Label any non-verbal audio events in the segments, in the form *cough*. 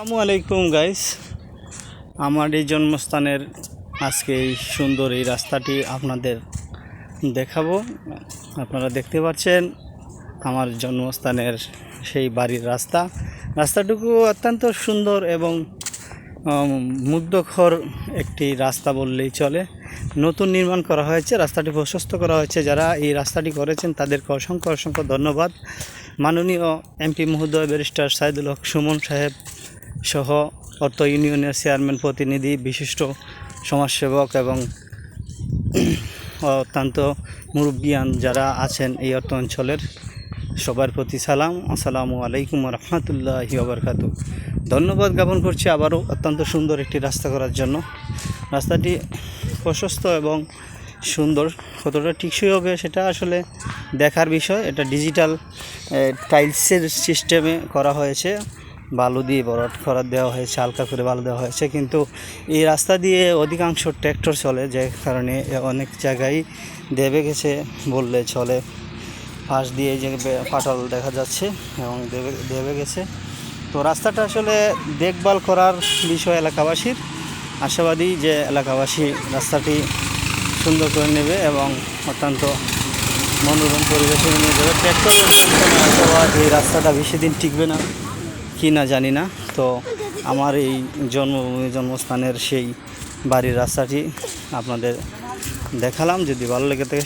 আসসালামু আলাইকুম গাইস আমার এই জন্মস্থানের আজকে এই সুন্দর এই রাস্তাটি আপনাদের দেখাবো। আপনারা দেখতে পাচ্ছেন আমার জন্মস্থানের সেই বাড়ির রাস্তা। রাস্তাটুকু অত্যন্ত সুন্দর এবং মুগ্ধকর একটি রাস্তা বললেই চলে। নতুন নির্মাণ করা হয়েছে, রাস্তাটি প্রশস্ত করা হয়েছে। যারা এই রাস্তাটি করেছেন, তাদেরকে অসংখ্য অসংখ্য ধন্যবাদ। মাননীয় এমপি মহোদয় ব্যারিস্টার সাইদুল হক সুমন সাহেব সহ অর্থ ইউনিয়নের চেয়ারম্যান প্রতিনিধি, বিশিষ্ট সমাজসেবক এবং *clears throat* অত্যন্ত মুরব্বিয়ান যারা আছেন এই অর্থ অঞ্চলের সবার প্রতি সালাম। আসসালামু আলাইকুম রহমতুল্লাহি ওবরকাতু ধন্যবাদ জ্ঞাপন করছি আবারও অত্যন্ত সুন্দর একটি রাস্তা করার জন্য। রাস্তাটি প্রশস্ত এবং সুন্দর। কতটা টিকসই হবে সেটা আসলে দেখার বিষয়। এটা ডিজিটাল টাইলসের সিস্টেমে করা হয়েছে। বালু দিয়ে বরট করা দেওয়া হয়েছে, হালকা করে বালু দেওয়া হয়েছে। কিন্তু এই রাস্তা দিয়ে অধিকাংশ ট্র্যাক্টর চলে, যে কারণে অনেক জায়গায় দেবে গেছে বললে চলে। পাশ দিয়ে যে ফাটল দেখা যাচ্ছে এবং দেবে দেবে গেছে। তো রাস্তাটা আসলে দেখভাল করার বিষয় এলাকাবাসীর। আশাবাদী যে এলাকাবাসী রাস্তাটি সুন্দর করে নেবে এবং অত্যন্ত মনোরম পরিবেশে নিয়ে যাবে। ট্র্যাক্টর এই রাস্তাটা বেশি দিন টিকবে না। কি না জানি না। তো আমার এই জন্মভূমি জন্মস্থানের সেই বাড়ির রাস্তাটি আপনাদের দেখালাম। যদি ভালো লেগে থাকে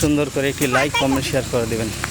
সুন্দর করে একটি লাইক কমেন্ট শেয়ার করে দেবেন।